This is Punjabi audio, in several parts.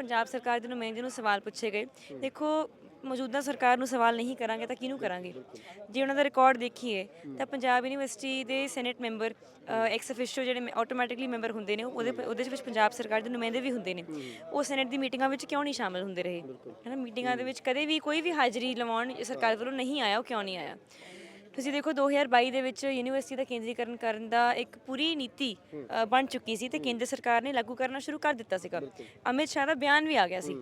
ਪੰਜਾਬ ਸਰਕਾਰ ਦੇ ਨੁਮਾਇੰਦੇ ਨੂੰ ਸਵਾਲ ਪੁੱਛੇ ਗਏ। ਦੇਖੋ, ਮੌਜੂਦਾ ਸਰਕਾਰ ਨੂੰ ਸਵਾਲ ਨਹੀਂ ਕਰਾਂਗੇ ਤਾਂ ਕਿਹਨੂੰ ਕਰਾਂਗੇ? ਜੇ ਉਹਨਾਂ ਦਾ ਰਿਕਾਰਡ ਦੇਖੀਏ ਤਾਂ ਪੰਜਾਬ ਯੂਨੀਵਰਸਿਟੀ ਦੇ ਸੈਨੇਟ ਮੈਂਬਰ ਐਕਸ ਅਫੀਸ਼ੀਓ ਜਿਹੜੇ ਆਟੋਮੈਟਿਕਲੀ ਮੈਂਬਰ ਹੁੰਦੇ ਨੇ, ਉਹਦੇ ਉਹਦੇ ਵਿੱਚ ਪੰਜਾਬ ਸਰਕਾਰ ਦੇ ਨੁਮਾਇੰਦੇ ਵੀ ਹੁੰਦੇ ਨੇ। ਉਹ ਸੈਨੇਟ ਦੀ ਮੀਟਿੰਗਾਂ ਵਿੱਚ ਕਿਉਂ ਨਹੀਂ ਸ਼ਾਮਲ ਹੁੰਦੇ ਰਹੇ? ਹੈ ਨਾ ਮੀਟਿੰਗਾਂ ਦੇ ਵਿੱਚ ਕਦੇ ਵੀ ਕੋਈ ਵੀ ਹਾਜ਼ਰੀ ਲਵਾਉਣ ਸਰਕਾਰ ਵੱਲੋਂ ਨਹੀਂ ਆਇਆ, ਉਹ ਕਿਉਂ ਨਹੀਂ ਆਇਆ? ਤੁਸੀਂ ਦੇਖੋ 2022 ਦੇ ਵਿੱਚ ਯੂਨੀਵਰਸਿਟੀ ਦਾ ਕੇਂਦਰੀਕਰਨ ਕਰਨ ਦਾ ਇੱਕ ਪੂਰੀ ਨੀਤੀ ਅ, ਬਣ ਚੁੱਕੀ ਸੀ ਤੇ ਕੇਂਦਰ ਸਰਕਾਰ ਨੇ ਲਾਗੂ ਕਰਨਾ ਸ਼ੁਰੂ ਕਰ ਦਿੱਤਾ ਸੀਗਾ। ਅਮਿਤ ਸ਼ਾਹ ਦਾ ਬਿਆਨ ਵੀ ਆ ਗਿਆ ਸੀ।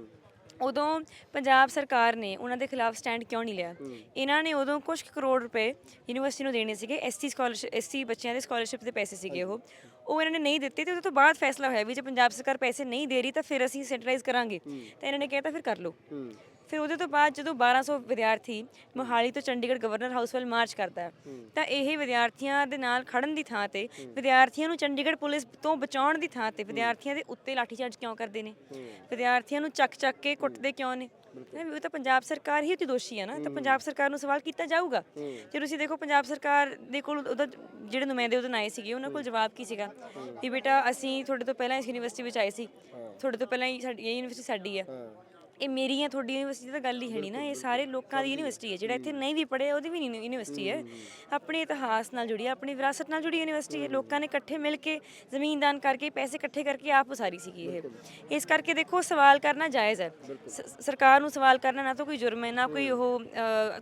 ਉਦੋਂ ਪੰਜਾਬ ਸਰਕਾਰ ਨੇ ਉਹਨਾਂ ਦੇ ਖਿਲਾਫ ਸਟੈਂਡ ਕਿਉਂ ਨਹੀਂ ਲਿਆ? ਇਹਨਾਂ ਨੇ ਉਦੋਂ ਕੁਝ ਕੁ ਕਰੋੜ ਰੁਪਏ ਯੂਨੀਵਰਸਿਟੀ ਨੂੰ ਦੇਣੇ ਸੀਗੇ ਐਸਸੀ ਸਕਾਲਰਸ਼ਿਪ ਐਸਸੀ ਬੱਚਿਆਂ ਦੇ ਸਕਾਲਰਸ਼ਿਪ ਦੇ ਪੈਸੇ ਸੀਗੇ ਉਹ। ਉਹ ਇਹਨਾਂ ਨੇ ਨਹੀਂ ਦਿੱਤੇ ਤੇ ਉਹਦੇ ਤੋਂ ਬਾਅਦ ਫੈਸਲਾ ਹੋਇਆ ਵੀ ਜੇ ਪੰਜਾਬ ਸਰਕਾਰ ਪੈਸੇ ਨਹੀਂ ਦੇ ਰਹੀ ਤਾਂ ਫਿਰ ਅਸੀਂ ਸੈਂਟਰਲਾਈਜ਼ ਕਰਾਂਗੇ। ਤਾਂ ਇਹਨਾਂ ਨੇ ਕਹਿਤਾ ਫਿਰ ਕਰ ਲਓ। ਫਿਰ ਉਹਦੇ ਤੋਂ ਬਾਅਦ ਜਦੋਂ 1200 ਵਿਦਿਆਰਥੀ ਮੋਹਾਲੀ ਤੋਂ ਚੰਡੀਗੜ੍ਹ ਗਵਰਨਰ ਹਾਊਸ ਵੱਲ ਮਾਰਚ ਕਰਦਾ ਹੈ ਤਾਂ ਇਹ ਵਿਦਿਆਰਥੀਆਂ ਦੇ ਨਾਲ ਖੜਨ ਦੀ ਥਾਂ ਤੇ ਵਿਦਿਆਰਥੀਆਂ ਨੂੰ ਚੰਡੀਗੜ੍ਹ ਪੁਲਿਸ ਤੋਂ ਬਚਾਉਣ ਦੀ ਥਾਂ ਤੇ ਵਿਦਿਆਰਥੀਆਂ ਦੇ ਉੱਤੇ ਲਾਠੀਚਾਰਜ ਕਿਉਂ ਕਰਦੇ ਨੇ? ਵਿਦਿਆਰਥੀਆਂ ਨੂੰ ਚੱਕ ਚੱਕ ਕੇ ਕੁੱਟਦੇ ਕਿਉਂ ਨੇ? ਹੈਂ ਵੀ ਤਾਂ ਪੰਜਾਬ ਸਰਕਾਰ ਹੀ ਉਹਦੀ ਦੋਸ਼ੀ ਹੈ ਨਾ ਤਾਂ ਪੰਜਾਬ ਸਰਕਾਰ ਨੂੰ ਸਵਾਲ ਕੀਤਾ ਜਾਊਗਾ। ਜੇ ਤੁਸੀਂ ਦੇਖੋ ਪੰਜਾਬ ਸਰਕਾਰ ਦੇ ਕੋਲ ਉਹਦਾ ਜਿਹੜੇ ਨੁਮਾਇੰਦੇ ਉਹਦੇ ਆਏ ਸੀਗੇ ਉਹਨਾਂ ਕੋਲ ਜਵਾਬ ਕੀ ਸੀਗਾ? ਕਿ ਬੇਟਾ ਅਸੀਂ ਤੁਹਾਡੇ ਤੋਂ ਪਹਿਲਾਂ ਇਸ ਯੂਨੀਵਰਸਿਟੀ ਵਿੱਚ ਆਏ ਸੀ। ਤੁਹਾਡੇ ਤੋਂ ਪਹਿਲਾਂ ਹੀ ਸਾਡੀ ਇਹ ਯੂਨੀਵਰਸਿਟੀ ਸਾਡੀ ਹੈ। ਇਹ ਮੇਰੀ ਹੈ ਤੁਹਾਡੀ ਯੂਨੀਵਰਸਿਟੀ ਤਾਂ ਗੱਲ ਹੀ ਹੈ ਨਹੀਂ ਨਾ ਇਹ ਸਾਰੇ ਲੋਕਾਂ ਦੀ ਯੂਨੀਵਰਸਿਟੀ ਹੈ ਜਿਹੜਾ ਇੱਥੇ ਨਹੀਂ ਵੀ ਪੜ੍ਹਿਆ ਉਹਦੀ ਵੀ ਨਹੀਂ ਯੂਨੀਵਰਸਿਟੀ ਹੈ। ਆਪਣੇ ਇਤਿਹਾਸ ਨਾਲ ਜੁੜੀ ਹੈ ਆਪਣੀ ਵਿਰਾਸਤ ਨਾਲ ਜੁੜੀ ਯੂਨੀਵਰਸਿਟੀ ਹੈ। ਲੋਕਾਂ ਨੇ ਇਕੱਠੇ ਮਿਲ ਕੇ ਜ਼ਮੀਨ ਦਾਨ ਕਰਕੇ ਪੈਸੇ ਇਕੱਠੇ ਕਰਕੇ ਆਪ ਉਸਾਰੀ ਸੀਗੀ ਇਹ। ਇਸ ਕਰਕੇ ਦੇਖੋ ਸਵਾਲ ਕਰਨਾ ਜਾਇਜ਼ ਹੈ। ਸਰਕਾਰ ਨੂੰ ਸਵਾਲ ਕਰਨਾ ਨਾ ਤਾਂ ਕੋਈ ਜੁਰਮ ਹੈ ਨਾ ਕੋਈ ਉਹ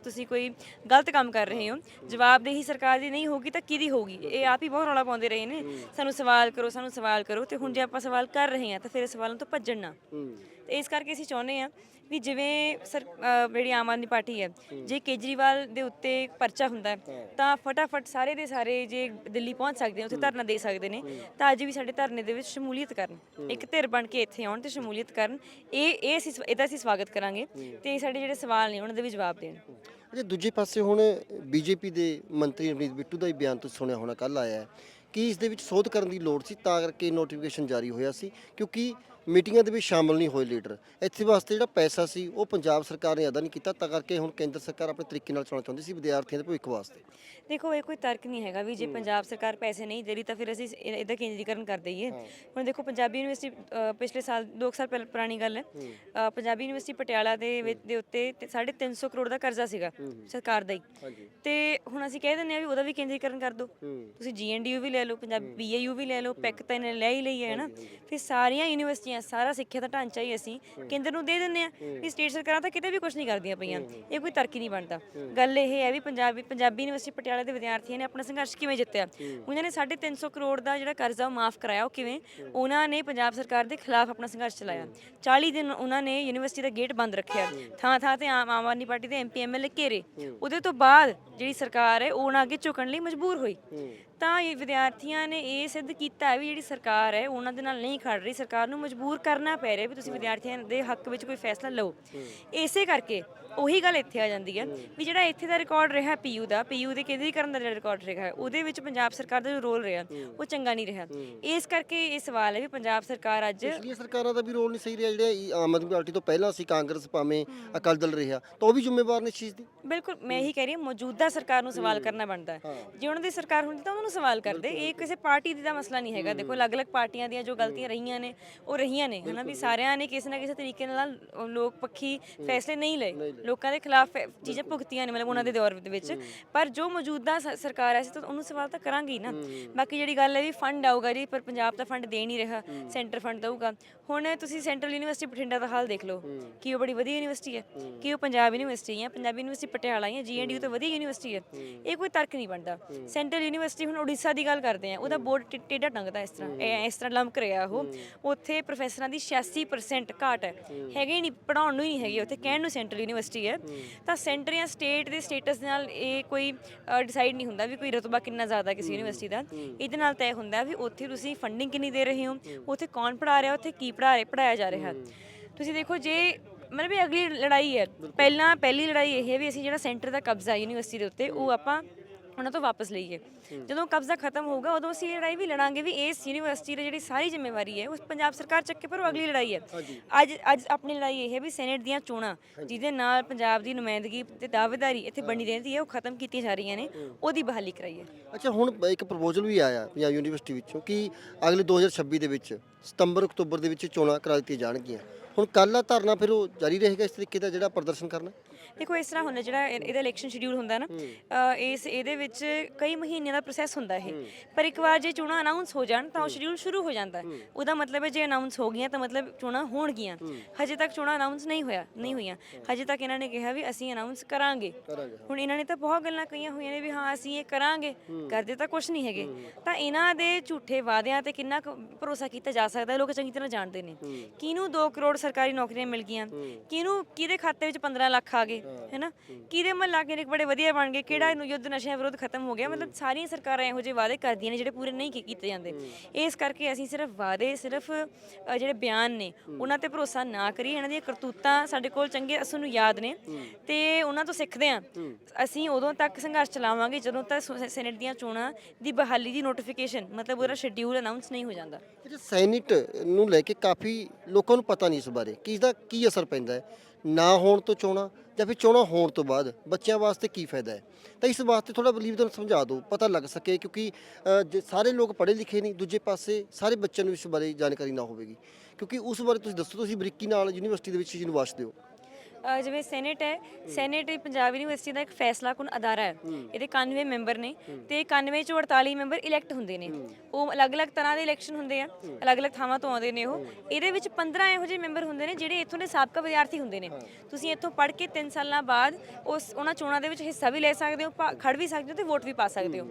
ਤੁਸੀਂ ਕੋਈ ਗਲਤ ਕੰਮ ਕਰ ਰਹੇ ਹੋ। ਜਵਾਬਦੇਹੀ ਸਰਕਾਰ ਦੀ ਨਹੀਂ ਹੋਗੀ ਤਾਂ ਕਿਹਦੀ ਹੋਗੀ ਇਹ ਆਪ ਹੀ ਬਹੁਤ ਰੌਲਾ ਪਾਉਂਦੇ ਰਹੇ ਨੇ। ਸਾਨੂੰ ਸਵਾਲ ਕਰੋ ਸਾਨੂੰ ਸਵਾਲ ਕਰੋ ਤੇ ਹੁਣ ਜੇ ਆਪਾਂ ਸਵਾਲ ਕਰ ਰਹੇ ਹਾਂ ਤਾਂ ਫਿਰ ਸਵਾਲਾਂ ਤੋਂ ਭੱਜਣ ਨਾ। ਤੇ ਇਸ ਕਰਕੇ ਅਸੀਂ ਚਾਹੁੰਦੇ ਆ ਵੀ ਜਿਵੇਂ ਸਰ ਅ, ਜਿਹੜੀ ਆਮ ਆਦਮੀ ਪਾਰਟੀ ਹੈ ਜੇ ਕੇਜਰੀਵਾਲ ਦੇ ਉੱਤੇ ਪਰਚਾ ਹੁੰਦਾ ਹੈ, ਤਾਂ ਫਟਾਫਟ ਸਾਰੇ ਦੇ ਸਾਰੇ ਜੇ ਦਿੱਲੀ ਪਹੁੰਚ ਸਕਦੇ ਨੇ ਉੱਥੇ ਧਰਨਾ ਦੇ ਸਕਦੇ ਨੇ ਤਾਂ ਅੱਜ ਵੀ ਸਾਡੇ ਧਰਨੇ ਦੇ ਵਿੱਚ ਸ਼ਮੂਲੀਅਤ ਕਰਨ ਇੱਕ ਧਿਰ ਬਣ ਕੇ ਇੱਥੇ ਆਉਣ ਤੇ ਸ਼ਮੂਲੀਅਤ ਕਰਨ ਇਹ ਇਹ ਅਸੀਂ ਇਹਦਾ ਅਸੀਂ ਸਵਾਗਤ ਕਰਾਂਗੇ ਤੇ ਸਾਡੇ ਜਿਹੜੇ ਸਵਾਲ ਨੇ ਉਹਨਾਂ ਦੇ ਵੀ ਜਵਾਬ ਦੇਣ। ਅਜੇ ਦੂਜੇ ਪਾਸੇ ਹੁਣ ਬੀਜੇਪੀ ਦੇ ਮੰਤਰੀ ਅਮਰੀਤ ਬਿੱਟੂ ਦਾ ਹੀ ਬਿਆਨ ਤੁਸੀਂ ਸੁਣਿਆ ਹੋਣਾ ਕੱਲ ਆਇਆ ਹੈ ਕਿ ਇਸ ਦੇ ਵਿੱਚ ਸੋਧ ਕਰਨ ਦੀ ਲੋੜ ਸੀ ਤਾਂ ਕਰਕੇ ਨੋਟੀਫਿਕੇਸ਼ਨ ਜਾਰੀ ਹੋਇਆ ਸੀ ਕਿਉਂਕਿ ਮੀਟਿੰਗਾਂ ਦੇ ਵਿੱਚ ਸ਼ਾਮਲ ਨਹੀਂ ਹੋਏ ਲੀਡਰ। ਇੱਥੇ ਵਾਸਤੇ ਜਿਹੜਾ ਪੈਸਾ ਸੀ ਉਹ ਪੰਜਾਬ ਸਰਕਾਰ ਨੇ ਅਦਾ ਨਹੀਂ ਕੀਤਾ। ਤਾਂ ਕਰਕੇ ਹੁਣ ਕੇਂਦਰ ਸਰਕਾਰ ਆਪਣੇ ਤਰੀਕੇ ਨਾਲ ਚਲਾਉਣਾ ਚਾਹੁੰਦੀ ਸੀ ਵਿਦਿਆਰਥੀਆਂ ਦੇ ਭਵਿੱਖ ਵਾਸਤੇ। ਦੇਖੋ ਇਹ ਕੋਈ ਤਰਕ ਨਹੀਂ ਹੈਗਾ ਵੀ ਜੇ ਪੰਜਾਬ ਸਰਕਾਰ ਪੈਸੇ ਨਹੀਂ ਦੇ ਰਹੀ ਤਾਂ ਫਿਰ ਅਸੀਂ ਇਹ- ਇਹਦਾ ਕੇਂਦਰੀਕਰਨ ਕਰ ਦਈਏ। ਹੁਣ ਦੇਖੋ ਪੰਜਾਬੀ ਯੂਨੀਵਰਸਿਟੀ ਪਿਛਲੇ ਸਾਲ 2 ਸਾਲ ਪਹਿਲਾਂ ਪੁਰਾਣੀ ਗੱਲ ਹੈ। ਪੰਜਾਬੀ ਯੂਨੀਵਰਸਿਟੀ ਪਟਿਆਲਾ ਦੇ ਵਿੱਚ ਦੇ ਉੱਤੇ ਤੇ 350 ਕਰੋੜ ਦਾ ਕਰਜ਼ਾ ਸੀਗਾ ਸਰਕਾਰ ਦਾ ਹੀ। ਤੇ ਹੁਣ ਅਸੀਂ ਕਹਿ ਦਿੰਦੇ ਆ ਵੀ ਉਹਦਾ ਵੀ ਕੇਂਦਰੀਕਰਨ ਕਰ ਦਿਓ। ਤੁਸੀਂ ਜੀਐਨਡੀਯੂ ਵੀ ਲੈ ਲਓ ਪੰਜਾਬੀ ਬੀਏਯੂ ਵੀ ਲੈ ਲਓ ਪੈਕ ਤਾਂ ਇਹਨੇ ਲੈ ਹੀ ਲਈ ਹੈ ਨਾ? ਫਿਰ ਸਾਰੀਆਂ ਯੂਨੀਵਰਸਿਟੀਆਂ ਸਾਰਾ ਸਿੱਖਿਆ ਦਾ ਢਾਂਚਾ ਹੀ ਅਸੀਂ ਕੇਂਦਰ ਨੂੰ ਦੇ ਦਿੰਦੇ ਆ। ਵੀ ਸਟੇਟ ਸਰਕਾਰਾਂ ਤਾਂ ਕਿਤੇ ਵੀ ਕੁਝ ਨਹੀਂ ਕਰਦੀਆਂ ਪਈਆਂ ਇਹ ਕੋਈ ਤਰਕ ਹੀ ਨਹੀਂ ਬਣਦਾ। ਗੱਲ ਇਹ ਹੈ ਵੀ ਪੰਜਾਬੀ ਪੰਜਾਬੀ ਯੂਨੀਵਰਸਿਟੀ ਪਟਿਆਲਾ ਦੇ ਵਿਦਿਆਰਥੀਆਂ ਨੇ ਆਪਣਾ ਸੰਘਰਸ਼ ਕਿਵੇਂ ਜਿੱਤਿਆ? ਉਹਨਾਂ ਨੇ 350 ਕਰੋੜ ਦਾ ਜਿਹੜਾ ਕਰਜ਼ਾ ਮਾਫ ਕਰਾਇਆ ਉਹ ਕਿਵੇਂ? ਉਹਨਾਂ ਨੇ ਪੰਜਾਬ ਸਰਕਾਰ ਦੇ ਖਿਲਾਫ ਆਪਣਾ ਸੰਘਰਸ਼ ਚਲਾਇਆ। 40 ਦਿਨ ਉਹਨਾਂ ਨੇ ਯੂਨੀਵਰਸਿਟੀ ਦਾ ਗੇਟ ਬੰਦ ਰੱਖਿਆ। ਥਾਂ ਥਾਂ ਤੇ ਆਮ ਆਦਮੀ ਪਾਰਟੀ ਦੇ ਐਮਪੀ ਐਮਐਲਏ ਘੇਰੇ। ਉਹਦੇ ਤੋਂ ਬਾਅਦ ਜਿਹੜੀ ਸਰਕਾਰ ਹੈ ਉਹ ਉਹਨਾਂ ਅੱਗੇ ਝੁਕਣ ਲਈ ਮਜਬੂਰ ਹੋਈ। ਤਾਂ ਇਹ ਵਿਦਿਆਰਥੀਆਂ ਨੇ ਇਹ ਸਿੱਧ ਕੀਤਾ ਹੈ ਵੀ ਜਿਹੜੀ ਸਰਕਾਰ ਹੈ ਉਹਨਾਂ ਦੇ ਨਾਲ ਨਹੀਂ ਖੜ ਰਹੀ। ਸਰਕਾਰ ਨੂੰ ਮਜਬੂਰ ਕਰਨਾ ਪੈ ਰਿਹਾ ਵੀ ਤੁਸੀਂ ਵਿਦਿਆਰਥੀਆਂ ਦੇ ਹੱਕ ਵਿੱਚ ਕੋਈ ਫੈਸਲਾ ਲਓ। ਇਸੇ ਕਰਕੇ ਉਹੀ ਗੱਲ ਇੱਥੇ ਆ ਜਾਂਦੀ ਹੈ ਵੀ ਜਿਹੜਾ ਇੱਥੇ ਦਾ ਰਿਕਾਰਡ ਰਿਹਾ ਪੀਯੂ ਦਾ ਪੀਯੂ ਦੇ ਕੇਂਦਰੀਕਰਨ ਦਾ ਜਿਹੜਾ ਰਿਕਾਰਡ ਰਿਹਾ ਉਹਦੇ ਵਿੱਚ ਪੰਜਾਬ ਸਰਕਾਰ ਦਾ ਜੋ ਰੋਲ ਰਿਹਾ ਉਹ ਚੰਗਾ ਨਹੀਂ ਰਿਹਾ। ਇਸ ਕਰਕੇ ਇਹ ਸਵਾਲ ਹੈ ਵੀ ਪੰਜਾਬ ਸਰਕਾਰ ਅੱਜ ਪਿਛਲੀਆਂ ਸਰਕਾਰਾਂ ਦਾ ਵੀ ਰੋਲ ਨਹੀਂ ਸਹੀ ਰਿਹਾ ਜਿਹੜੇ ਆਮ ਆਦਮੀ ਪਾਰਟੀ ਤੋਂ ਪਹਿਲਾਂ ਸੀ ਕਾਂਗਰਸ ਭਾਵੇਂ ਅਕਾਲੀ ਦਲ ਰਿਹਾ ਤਾਂ ਉਹ ਵੀ ਜ਼ਿੰਮੇਵਾਰ ਨੇ ਇਸ ਚੀਜ਼ ਦੀ। ਬਿਲਕੁਲ ਮੈਂ ਇਹੀ ਕਹਿ ਰਹੀ ਹਾਂ ਮੌਜੂਦਾ ਸਰਕਾਰ ਨੂੰ ਸਵਾਲ ਕਰਨਾ ਬਣਦਾ ਹੈ। ਜੇ ਉਹਨਾਂ ਦੀ ਸਰਕਾਰ ਹੁੰਦੀ ਤਾਂ ਉਹਨਾਂ ਨੂੰ ਸਵਾਲ ਕਰਦੇ ਇਹ ਕਿਸੇ ਪਾਰਟੀ ਦੀ ਦਾ ਮਸਲਾ ਨਹੀਂ ਹੈਗਾ। ਦੇਖੋ ਅਲੱਗ-ਅਲੱਗ ਪਾਰਟੀਆਂ ਦੀਆਂ ਜੋ ਗਲਤੀਆਂ ਰਹੀਆਂ ਨੇ ਉਹ ਰਹੀਆਂ ਨੇ ਹਨਾ ਵੀ ਸਾਰਿਆਂ ਨੇ ਕਿਸੇ ਨਾ ਕਿਸੇ ਤਰੀਕੇ ਨਾਲ ਲੋਕ ਪੱਖੀ ਫੈਸਲੇ ਨਹੀਂ ਲਏ। ਲੋਕਾਂ ਦੇ ਖਿਲਾਫ ਫੈ- ਚੀਜ਼ਾਂ ਭੁਗਤੀਆਂ ਨੇ, ਮਤਲਬ ਉਹਨਾਂ ਦੇ ਦੌਰ ਦੇ ਵਿੱਚ। ਪਰ ਜੋ ਮੌਜੂਦਾ ਸ- ਸਰਕਾਰ ਹੈ, ਅਸੀਂ ਤਾਂ ਉਹਨੂੰ ਸਵਾਲ ਤਾਂ ਕਰਾਂਗੀ ਨਾ। ਬਾਕੀ ਜਿਹੜੀ ਗੱਲ ਹੈ ਵੀ ਫੰਡ ਆਊਗਾ ਜੀ, ਪਰ ਪੰਜਾਬ ਦਾ ਫੰਡ ਦੇ ਨਹੀਂ ਰਿਹਾ ਸੈਂਟਰ ਫੰਡ ਦਊਗਾ। ਹੁਣ ਤੁਸੀਂ ਸੈਂਟਰਲ ਯੂਨੀਵਰਸਿਟੀ ਬਠਿੰਡਾ ਦਾ ਹਾਲ ਦੇਖ ਲਓ, ਕਿ ਉਹ ਬੜੀ ਵਧੀਆ ਯੂਨੀਵਰਸਿਟੀ ਹੈ, ਕਿ ਉਹ ਪੰਜਾਬ ਯੂਨੀਵਰਸਿਟੀ ਹੈ। ਪੰਜਾਬੀ ਯੂਨੀਵਰਸਿਟੀ ਪਟਿਆਲਾ ਹੈ ਜੀਐਨਡੀਯੂ ਤੋਂ ਵਧੀਆ ਯੂਨੀਵਰਸਿਟੀ ਹੈ। ਇਹ ਕੋਈ ਤਰਕ ਨਹੀਂ ਬਣਦਾ। ਸੈਂਟਰਲ ਯੂਨੀਵਰਸਿਟੀ ਹੁਣ ਉੜੀਸਾ ਦੀ ਗੱਲ ਕਰਦੇ ਆ, ਉਹਦਾ ਬੋਰਡ ਟੇਡਾ ਟੰਗਦਾ ਇਸ ਤਰ੍ਹਾਂ, ਇਹ ਇਸ ਤਰ੍ਹਾਂ ਲੰਮਕ ਰਿਹਾ ਉਹ। ਉੱਥੇ ਪ੍ਰੋਫੈਸਰਾਂ ਦੀ 86% ਘਾਟ ਹੈ। ਹੈਗੇ ਹੀ ਨਹੀਂ ਪੜਾਉਣ ਨੂੰ ਹੀ ਨਹੀਂ ਹੈਗੇ ਉੱਥੇ, ਕਹਿਣ ਨੂੰ ਸੈਂਟਰਲ ਯੂਨੀਵਰਸਿਟੀ ਹੈ ਤਾਂ ਸੈਂਟਰ ਜਾਂ ਸਟੇਟ ਦੇ ਸਟੇਟਸ ਨਾਲ ਇਹ ਕੋਈ ਡਿਸਾਈਡ ਨਹੀਂ ਹੁੰਦਾ ਵੀ ਕੋਈ ਰਤਬਾ ਕਿੰਨਾ ਜ਼ਿਆਦਾ ਕਿਸੇ ਯੂਨੀਵਰਸਿਟੀ ਦਾ। ਇਹਦੇ ਨਾਲ ਤੈਅ ਹੁੰਦਾ ਵੀ ਉੱਥੇ ਤੁਸੀਂ ਫੰਡਿੰਗ ਕਿੰਨੀ ਦੇ ਰਹੇ ਹੋ ਉੱਥੇ ਕੌਣ ਪੜਾ ਰਿਹਾ ਉੱਥੇ ਕੀ ਪੜਾ ਪੜਾਇਆ ਜਾ ਰਿਹਾ। ਤੁਸੀਂ ਦੇਖੋ ਜੇ ਮਤਲਬ ਇਹ ਅਗਲੀ ਲੜਾਈ ਹੈ। ਪਹਿਲਾਂ ਪਹਿਲੀ ਲੜਾਈ ਇਹ ਹੈ ਵੀ ਅਸੀਂ ਜਿਹੜਾ ਸੈਂਟਰ ਦਾ ਕਬਜ਼ਾ ਯੂਨੀਵਰਸਿਟੀ ਦੇ ਉੱਤੇ ਉਹ ਆਪਾਂ ਉਹਨਾਂ ਤੋਂ ਵਾਪਸ ਲਈਏ। ਜਦੋਂ ਕਬਜ਼ਾ ਖਤਮ ਹੋਊਗਾ ਉਦੋਂ ਅਸੀਂ ਇਹ ਲੜਾਈ ਵੀ ਲੜਾਂਗੇ ਵੀ ਇਸ ਯੂਨੀਵਰਸਿਟੀ ਦੀ ਜਿਹੜੀ ਸਾਰੀ ਜ਼ਿੰਮੇਵਾਰੀ ਹੈ ਉਸ ਪੰਜਾਬ ਸਰਕਾਰ ਚੱਕੇ ਪਰ ਉਹ ਅਗਲੀ ਲੜਾਈ ਹੈ। ਅੱਜ ਅੱਜ ਆਪਣੀ ਲੜਾਈ ਇਹ ਹੈ ਵੀ ਸੈਨੇਟ ਦੀਆਂ ਚੋਣਾਂ ਜਿਹਦੇ ਨਾਲ ਪੰਜਾਬ ਦੀ ਨੁਮਾਇੰਦਗੀ ਤੇ ਦਾਅਵੇਦਾਰੀ ਇੱਥੇ ਬਣੀ ਰਹਿੰਦੀ ਹੈ ਉਹ ਖਤਮ ਕੀਤੀਆਂ ਜਾ ਰਹੀਆਂ ਨੇ ਉਹਦੀ ਬਹਾਲੀ ਕਰਾਈਏ। ਅੱਛਾ ਹੁਣ ਇੱਕ ਪ੍ਰਪੋਜ਼ਲ ਵੀ ਆਇਆ ਪੰਜਾਬ ਯੂਨੀਵਰਸਿਟੀ ਵਿੱਚੋਂ ਕਿ ਅਗਲੇ 2026 ਦੇ ਵਿੱਚ ਸਤੰਬਰ ਅਕਤੂਬਰ ਦੇ ਵਿੱਚ ਚੋਣਾਂ ਕਰਾ ਦਿੱਤੀਆਂ ਜਾਣਗੀਆਂ। ਹੁਣ ਕੱਲ੍ਹ ਆ ਧਰਨਾ ਫਿਰ ਉਹ ਜਾਰੀ ਰਹੇਗਾ ਇਸ ਤਰੀਕੇ ਦਾ ਜਿਹੜਾ ਪ੍ਰਦਰਸ਼ਨ ਕਰਨਾ? ਦੇਖੋ ਇਸ ਤਰ੍ਹਾਂ ਹੁੰਦਾ ਜਿਹੜਾ ਇਹ- ਇਹਦਾ ਇਲੈਕਸ਼ਨ ਸ਼ਡਿਊਲ ਹੁੰਦਾ ਨਾ ਅ, ਇਸ ਇਹਦੇ ਵਿੱਚ ਕਈ ਮਹੀਨਿਆਂ ਦਾ ਪ੍ਰੋਸੈਸ ਹੁੰਦਾ ਇਹ। ਪਰ ਇੱਕ ਵਾਰ ਜੇ ਚੋਣਾਂ ਅਨਾਉਂਸ ਹੋ ਜਾਣ ਤਾਂ ਉਹ ਸ਼ਡਿਊਲ ਸ਼ੁਰੂ ਹੋ ਜਾਂਦਾ। ਹੈ। ਉਹਦਾ ਮਤਲਬ ਹੈ ਜੇ ਅਨਾਉਂਸ ਹੋ ਗਈਆਂ ਤਾਂ ਮਤਲਬ ਚੋਣਾਂ ਹੋਣਗੀਆਂ। ਹਜੇ ਤੱਕ ਚੋਣਾਂ ਅਨਾਉਂਸ ਨਹੀਂ ਹੋਇਆ ਨਹੀਂ ਹੋਈਆਂ। ਹਜੇ ਤੱਕ ਇਹਨਾਂ ਨੇ ਕਿਹਾ ਵੀ ਅਸੀਂ ਅਨਾਉਂਸ ਕਰਾਂਗੇ। ਕਰਾਂਗੇ ਹੁਣ ਇਹਨਾਂ ਨੇ ਤਾਂ ਬਹੁਤ ਗੱਲਾਂ ਕਹੀਆਂ ਹੋਈਆਂ ਨੇ ਵੀ ਹਾਂ ਅਸੀਂ ਇਹ ਕਰਾਂਗੇ। ਕਰਦੇ ਤਾਂ ਕੁਝ ਨਹੀਂ ਹੈਗੇ। ਤਾਂ ਇਹਨਾਂ ਦੇ ਝੂਠੇ ਵਾਅਦਿਆਂ ਤੇ ਕਿੰਨਾ ਕੁ ਭਰੋਸਾ ਕੀਤਾ ਜਾ ਸਕਦਾ ਹੈ ਲੋਕ ਚੰਗੀ ਤਰ੍ਹਾਂ ਜਾਣਦੇ ਨੇ। ਕਿਹਨੂੰ 2 ਕਰੋੜ ਸਰਕਾਰੀ ਨੌਕਰੀਆਂ ਮਿਲ ਗਈਆਂ। ਕਿਹਨੂੰ ਕਿਹਦੇ ਖਾਤੇ ਵਿੱਚ 15 ਲੱਖ ਆ ਗਏ ਹੈਨਾ? ਕਿਹਦੇ ਮਹੱਲਾ ਕਲੀਨਿਕ ਬੜੇ ਵਧੀਆ ਬਣ ਗਏ ਕਿਹੜਾ ਇਹਨੂੰ ਯੁੱਧ ਨਸ਼ਿਆਂ ਵਿਰੁੱਧ ਖਤਮ ਹੋ ਗਿਆ। ਮਤਲਬ ਸਾਰੀਆਂ ਸਰਕਾਰਾਂ ਇਹੋ ਜਿਹੇ ਵਾਅਦੇ ਕਰਦੀਆਂ ਨੇ ਜਿਹੜੇ ਪੂਰੇ ਨਹੀਂ ਕੀ- ਕੀਤੇ ਜਾਂਦੇ। ਇਸ ਕਰਕੇ ਅਸੀਂ ਸਿਰਫ ਵਾਅਦੇ ਸਿਰਫ ਜਿਹੜੇ ਬਿਆਨ ਨੇ ਉਹਨਾਂ ਤੇ ਭਰੋਸਾ ਨਾ ਕਰੀਏ। ਇਹਨਾਂ ਦੀਆਂ ਕਰਤੂਤਾਂ ਸਾਡੇ ਕੋਲ ਚੰਗੇ ਸਾਨੂੰ ਯਾਦ ਨੇ। ਤੇ ਉਹਨਾਂ ਤੋਂ ਸਿੱਖਦੇ ਹਾਂ। ਅਸੀਂ ਉਦੋਂ ਤੱਕ ਸੰਘਰਸ਼ ਚਲਾਵਾਂਗੇ ਜਦੋਂ ਤੱਕ ਸੈਨੇਟ ਦੀਆਂ ਚੋਣਾਂ ਦੀ ਬਹਾਲੀ ਦੀ ਨੋਟੀਫਿਕੇਸ਼ਨ ਮਤਲਬ ਉਹਦਾ ਸ਼ਡਿਊਲ ਅਨਾਉਂਸ ਨਹੀਂ ਹੋ ਜਾਂਦਾ। ਸੈਨੇਟ ਨੂੰ ਲੈ ਕੇ ਕਾਫੀ ਲੋਕਾਂ ਨੂੰ ਪਤਾ ਨਹੀਂ ਇਸ ਬਾਰੇ? ਕਿ ਇਹਦਾ ਕੀ ਅਸਰ ਪੈਂਦਾ ਹੈ? ਨਾ ਹੋਣ ਤੋਂ ਚੋਣਾਂ ਜਾਂ ਫਿਰ ਚੋਣਾਂ ਹੋਣ ਤੋਂ ਬਾਅਦ ਬੱਚਿਆਂ ਵਾਸਤੇ ਕੀ ਫਾਇਦਾ ਹੈ? ਤਾਂ ਇਸ ਵਾਸਤੇ ਥੋੜਾ ਬਲੀਵ ਤੁਹਾਨੂੰ ਸਮਝਾ ਦਿਓ ਪਤਾ ਲੱਗ ਸਕੇ ਕਿਉਂਕਿ ਅ, ਜੇ ਸਾਰੇ ਲੋਕ ਪੜ੍ਹੇ ਲਿਖੇ ਨਹੀਂ ਦੂਜੇ ਪਾਸੇ ਸਾਰੇ ਬੱਚਿਆਂ ਨੂੰ ਇਸ ਬਾਰੇ ਜਾਣਕਾਰੀ ਨਾ ਹੋਵੇਗੀ। ਕਿਉਂਕਿ ਉਸ ਬਾਰੇ ਤੁਸੀਂ ਦੱਸੋ ਤੁਸੀਂ ਬਰੀਕੀ ਨਾਲ ਯੂਨੀਵਰਸਿਟੀ ਦੇ ਵਿੱਚ ਚੀਜ਼ ਨੂੰ ਵਾਚਦੇ ਹੋ ਅ, ਜਿਵੇਂ ਸੈਨੇਟ ਹੈ ਸੈਨੇਟ ਇਹ ਪੰਜਾਬ ਯੂਨੀਵਰਸਿਟੀ ਦਾ ਇੱਕ ਫੈਸਲਾ ਕੁਨ ਅਦਾਰਾ ਹੈ। ਇਹਦੇ 91 ਮੈਂਬਰ ਨੇ ਤੇ 91 ਚੋਂ 48 ਮੈਂਬਰ ਇਲੈਕਟ ਹੁੰਦੇ ਨੇ। ਉਹ ਅਲੱਗ-ਅਲੱਗ ਤਰ੍ਹਾਂ ਦੇ ਇਲੈਕਸ਼ਨ ਹੁੰਦੇ ਆ ਅਲੱਗ-ਅਲੱਗ ਥਾਵਾਂ ਤੋਂ ਆਉਂਦੇ ਨੇ ਉਹ। ਇਹਦੇ ਵਿੱਚ 15 ਇਹੋ ਜਿਹੇ ਮੈਂਬਰ ਹੁੰਦੇ ਨੇ ਜਿਹੜੇ ਇੱਥੋਂ ਦੇ ਸਾਬਕਾ ਵਿਦਿਆਰਥੀ ਹੁੰਦੇ ਨੇ। ਤੁਸੀਂ ਇੱਥੋਂ ਪੜ੍ਹ ਕੇ 3 ਸਾਲਾਂ ਬਾਅਦ ਉਸ ਉਹਨਾਂ ਚੋਣਾਂ ਦੇ ਵਿੱਚ ਹਿੱਸਾ ਵੀ ਲੈ ਸਕਦੇ ਹੋ ਭਾ- ਖੜ ਵੀ ਸਕਦੇ ਹੋ ਤੇ ਵੋਟ ਵੀ ਪਾ ਸਕਦੇ ਹੋ।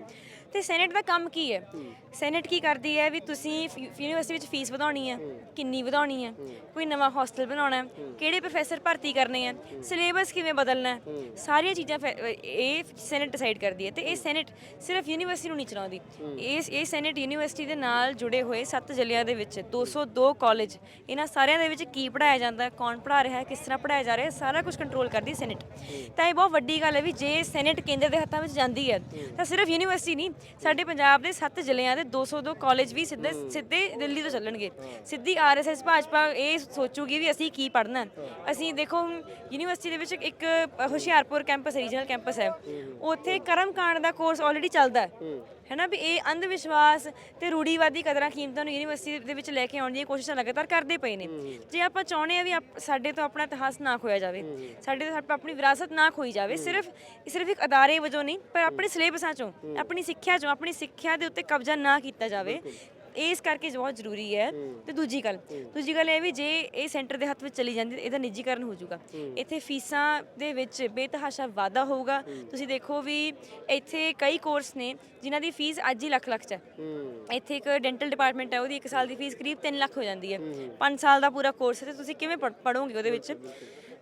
ਤੇ ਸੈਨੇਟ ਦਾ ਕੰਮ ਕੀ ਹੈ? ਸੈਨੇਟ ਕੀ ਕਰਦੀ ਹੈ ਵੀ ਤੁਸੀਂ ਫ- ਯੂਨੀਵਰਸਿਟੀ ਵਿੱਚ ਫੀਸ ਵਧਾਉਣੀ ਹੈ ਕਿੰਨੀ ਵਧਾਉਣੀ ਹੈ ਕੋਈ ਨਵਾਂ ਹੋਸਟਲ ਬਣਾਉਣਾ ਹੈ ਕਿਹੜੇ ਪ੍ਰੋਫੈਸਰ ਭਰਤੀ ਕਰਨੇ ਆ ਸਿਲੇਬਸ ਕਿਵੇਂ ਬਦਲਣਾ ਹੈ? ਸਾਰੀਆਂ ਚੀਜ਼ਾਂ ਫੈ- ਇਹ ਸੈਨੇਟ ਡਿਸਾਈਡ ਕਰਦੀ ਹੈ ਤੇ ਇਹ ਸੈਨੇਟ ਸਿਰਫ ਯੂਨੀਵਰਸਿਟੀ ਨੂੰ ਨਹੀਂ ਚਲਾਉਂਦੀ। ਇਸ ਇਹ ਸੈਨੇਟ ਯੂਨੀਵਰਸਿਟੀ ਦੇ ਨਾਲ ਜੁੜੇ ਹੋਏ ਸੱਤ ਜ਼ਿਲ੍ਹਿਆਂ ਦੇ ਵਿੱਚ 202 ਕਾਲਜ ਇਹਨਾਂ ਸਾਰਿਆਂ ਦੇ ਵਿੱਚ ਕੀ ਪੜਾਇਆ ਜਾਂਦਾ ਹੈ ਕੌਣ ਪੜਾ ਰਿਹਾ ਹੈ ਕਿਸ ਤਰ੍ਹਾਂ ਪੜਾਇਆ ਜਾ ਰਿਹਾ ਹੈ ਸਾਰਾ ਕੁਝ ਕੰਟਰੋਲ ਕਰਦੀ ਹੈ ਸੈਨੇਟ ਤਾਂ ਇਹ ਬਹੁਤ ਵੱਡੀ ਗੱਲ ਹੈ ਵੀ ਜੇ ਸੈਨੇਟ ਕੇਂਦਰ ਦੇ ਹੱਥਾਂ ਵਿੱਚ ਜਾਂਦੀ ਹੈ ਤਾਂ ਸਿਰਫ ਯੂਨੀਵਰਸਿਟੀ ਨਹੀਂ ਸਾਡੇ ਪੰਜਾਬ ਦੇ ਸੱਤ ਜ਼ਿਲ੍ਹਿਆਂ ਦੇ 202 ਕਾਲਜ ਵੀ ਸਿੱਧੇ ਸਿੱਧੇ ਦਿੱਲੀ ਤੋਂ ਚੱਲਣਗੇ। ਸਿੱਧੀ ਆਰਐਸਐਸ ਭਾਜਪਾ ਇਹ ਸੋਚੂਗੀ ਵੀ ਅਸੀਂ ਕੀ ਪੜ੍ਹਨਾ ਹੈ। ਅਸੀਂ ਦੇਖੋ ਹੁਣ ਯੂਨੀਵਰਸਿਟੀ ਦੇ ਵਿੱਚ ਇੱਕ ਅ, ਹੁਸ਼ਿਆਰਪੁਰ ਕੈਂਪਸ ਰੀਜਨਲ ਕੈਂਪਸ ਹੈ। ਉੱਥੇ ਕਰਮਕਾਂਡ ਦਾ ਕੋਰਸ ਆਲਰੇਡੀ ਚੱਲਦਾ ਹੈ। ਹੈਨਾ ਵੀ ਇਹ ਅੰਧ ਵਿਸ਼ਵਾਸ ਤੇ ਰੂੜੀਵਾਦੀ ਕਦਰਾਂ ਕੀਮਤਾਂ ਨੂੰ ਯੂਨੀਵਰਸਿਟੀ ਦੇ ਵਿੱਚ ਲੈ ਕੇ ਆਉਣ ਦੀਆਂ ਕੋਸ਼ਿਸ਼ਾਂ ਲਗਾਤਾਰ ਕਰਦੇ ਪਏ ਨੇ। ਜੇ ਆਪਾਂ ਚਾਹੁੰਦੇ ਆ ਵੀ ਆਪ- ਸਾਡੇ ਤੋਂ ਆਪਣਾ ਇਤਿਹਾਸ ਨਾ ਖੋਇਆ ਜਾਵੇ ਸਾਡੇ ਤੋਂ ਆਪਣੀ ਵਿਰਾਸਤ ਨਾ ਖੋਈ ਜਾਵੇ ਸਿਰਫ ਸਿਰਫ ਇੱਕ ਅਦਾਰੇ ਵਜੋਂ ਨਹੀਂ ਪਰ ਆਪਣੇ ਸਿਲੇਬਸਾਂ ਚੋਂ ਆਪਣੀ ਸਿੱਖਿਆ ਚੋਂ ਆਪਣੀ ਸਿੱਖਿਆ ਦੇ ਉੱਤੇ ਕਬਜ਼ਾ ਨਾ ਕੀਤਾ ਜਾਵੇ ਇਸ ਕਰਕੇ ਬਹੁਤ ਜ਼ਰੂਰੀ ਹੈ ਤੇ ਦੂਜੀ ਗੱਲ ਦੂਜੀ ਗੱਲ ਇਹ ਵੀ ਜੇ ਇਹ ਸੈਂਟਰ ਦੇ ਹੱਥ ਵਿੱਚ ਚਲੀ ਜਾਂਦੀ, ਇਹਦਾ ਨਿੱਜੀਕਰਨ ਹੋ ਜਾਊਗਾ। ਇੱਥੇ ਫੀਸਾਂ ਦੇ ਵਿੱਚ ਬੇਤਹਾਸ਼ਾ ਵਾਧਾ ਹੋਊਗਾ। ਤੁਸੀਂ ਦੇਖੋ ਵੀ ਇੱਥੇ ਕਈ ਕੋਰਸ ਨੇ ਜਿਨ੍ਹਾਂ ਦੀ ਫੀਸ ਅੱਜ ਹੀ ਲੱਖ ਲੱਖ ਚ ਹੈ। ਇੱਥੇ ਇੱਕ ਡੈਂਟਲ ਡਿਪਾਰਟਮੈਂਟ ਹੈ, ਉਹਦੀ 1 ਸਾਲ ਦੀ ਫੀਸ ਕਰੀਬ 3 ਲੱਖ ਹੋ ਜਾਂਦੀ ਹੈ। 5 ਸਾਲ ਦਾ ਪੂਰਾ ਕੋਰਸ ਹੈ ਤੇ ਤੁਸੀਂ ਕਿਵੇਂ ਪੜੋਗੇ ਉਹਦੇ ਵਿੱਚ?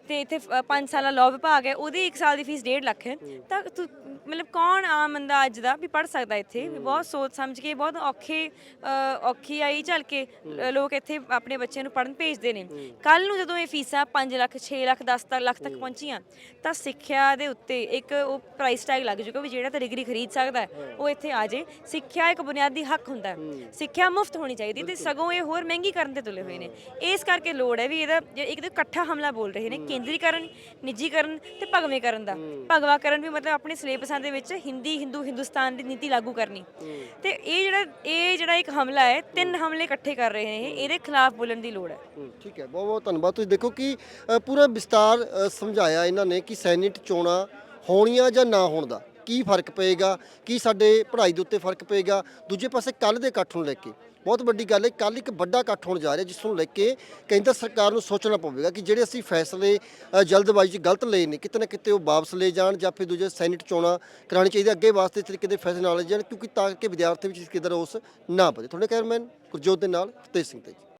ਤੇ ਇੱਥੇ 5 ਸਾਲਾ ਲਾਅ ਵਿਭਾਗ ਹੈ, ਉਹਦੀ 1 ਸਾਲ ਦੀ ਫੀਸ 1.5 ਲੱਖ ਹੈ। ਤਾਂ ਤੁ- ਮਤਲਬ ਕੌਣ ਆਮ ਬੰਦਾ ਅੱਜ ਦਾ ਵੀ ਪੜ ਸਕਦਾ ਇੱਥੇ? ਵੀ ਬਹੁਤ ਸੋਚ ਸਮਝ ਕੇ ਬਹੁਤ ਔਖੇ ਅ, ਔਖੀ ਆਈ ਝੱਲ ਕੇ ਅ, ਲੋਕ ਇੱਥੇ ਆਪਣੇ ਬੱਚਿਆਂ ਨੂੰ ਪੜਨ ਭੇਜਦੇ ਨੇ। ਕੱਲ ਨੂੰ ਜਦੋਂ ਇਹ ਫੀਸਾਂ 5 ਲੱਖ 6 ਲੱਖ 10 ਤੱਕ ਲੱਖ ਤੱਕ ਪਹੁੰਚੀਆਂ ਤਾਂ ਸਿੱਖਿਆ ਦੇ ਉੱਤੇ ਇੱਕ ਉਹ ਪ੍ਰਾਈਸ ਟੈਗ ਲੱਗ ਜਾਊਗਾ ਵੀ ਜਿਹੜਾ ਤਾਂ ਡਿਗਰੀ ਖਰੀਦ ਸਕਦਾ ਹੈ, ਉਹ ਇੱਥੇ ਆ ਜੇ। ਸਿੱਖਿਆ ਇੱਕ ਬੁਨਿਆਦੀ ਹੱਕ ਹੁੰਦਾ ਹੈ। ਸਿੱਖਿਆ ਮੁਫਤ ਹੋਣੀ ਚਾਹੀਦੀ ਤੇ ਸਗੋਂ ਇਹ ਹੋਰ ਮਹਿੰਗੀ ਕਰਨ ਤੇ ਤੁਲੇ ਹੋਏ ਨੇ। ਇਸ ਕਰਕੇ ਲੋੜ ਹੈ ਵੀ ਇਹਦਾ ਜੇ ਇੱਕ ਤਾਂ ਇਕੱਠਾ ਹਮਲਾ ਬੋਲ ਰਹੇ ਨੇ ਕੇਂਦਰੀਕਰਨ ਨਿੱਜੀਕਰਨ ਤੇ ਭਗਵੇਂਕਰਨ ਦਾ। ਭਗਵਾਕਰਨ ਵੀ ਮਤਲਬ ਆਪਣੇ ਸਿਲੇਬਸਾਂ ਦੇ ਵਿੱਚ ਹਿੰਦੀ ਹਿੰਦੂ ਹਿੰਦੁਸਤਾਨ ਦੀ ਨੀਤੀ ਲਾਗੂ ਕਰਨੀ। ਤੇ ਇਹ ਜਿਹੜਾ ਇਹ ਜਿਹੜਾ ਇੱਕ ਹਮਲਾ ਹੈ ਤਿੰਨ ਹਮਲੇ ਇਕੱਠੇ ਕਰ ਰਹੇ ਨੇ ਇਹ ਇਹਦੇ ਖਿਲਾਫ ਬੋਲਣ ਦੀ ਲੋੜ ਹੈ। ਠੀਕ ਹੈ। ਬਹੁਤ ਬਹੁਤ ਧੰਨਵਾਦ। ਤੁਸੀਂ ਦੇਖੋ ਕਿ ਪੂਰਾ ਵਿਸਤਾਰ ਸਮਝਾਇਆ ਇਹਨਾਂ ਨੇ ਕਿ ਸੈਨੇਟ ਚੋਣਾਂ ਹੋਣੀਆਂ ਜਾਂ ਨਾ ਹੋਣ ਦਾ। ਕੀ ਫ਼ਰਕ ਪਏਗਾ? ਕੀ ਸਾਡੇ ਪੜ੍ਹਾਈ ਦੇ ਉੱਤੇ ਫ਼ਰਕ ਪਏਗਾ? ਦੂਜੇ ਪਾਸੇ ਕੱਲ ਦੇ ਇਕੱਠ ਨੂੰ ਲੈ ਕੇ। ਬਹੁਤ ਵੱਡੀ ਗੱਲ ਹੈ ਕੱਲ ਇੱਕ ਵੱਡਾ ਇਕੱਠ ਹੋਣ ਜਾ ਰਿਹਾ ਜਿਸ ਨੂੰ ਲੈ ਕੇ ਕੇਂਦਰ ਸਰਕਾਰ ਨੂੰ ਸੋਚਣਾ ਪਵੇਗਾ ਕਿ ਜਿਹੜੇ ਅਸੀਂ ਫੈਸਲੇ ਜਲਦਬਾਜ਼ੀ 'ਚ ਗਲਤ ਲਏ ਨੇ, ਕਿਤੇ ਨਾ ਕਿਤੇ ਉਹ ਵਾਪਸ ਲਏ ਜਾਣ ਜਾਂ ਫਿਰ ਦੂਜੇ ਸੈਨੇਟ ਚੋਣਾਂ ਕਰਾਉਣੀ ਚਾਹੀਦੀ ਅੱਗੇ ਵਾਸਤੇ ਇਸ ਤਰੀਕੇ ਦੇ ਫੈਸਲੇ ਨਾ ਲਏ ਜਾਣ ਕਿਉਂਕਿ ਤਾਂ ਕਿ ਵਿਦਿਆਰਥੀ ਵਿੱਚ ਇਸ ਕਿਦਰ ਰੋਸ ਨਾ ਵਧੇ। ਤੁਹਾਡੇ ਕੈਮਰਾਮੈਨ ਗੁਰਜੋਤ ਦੇ ਨਾਲ ਤੇਜ ਸਿੰਘ ਤੇ ਜੀ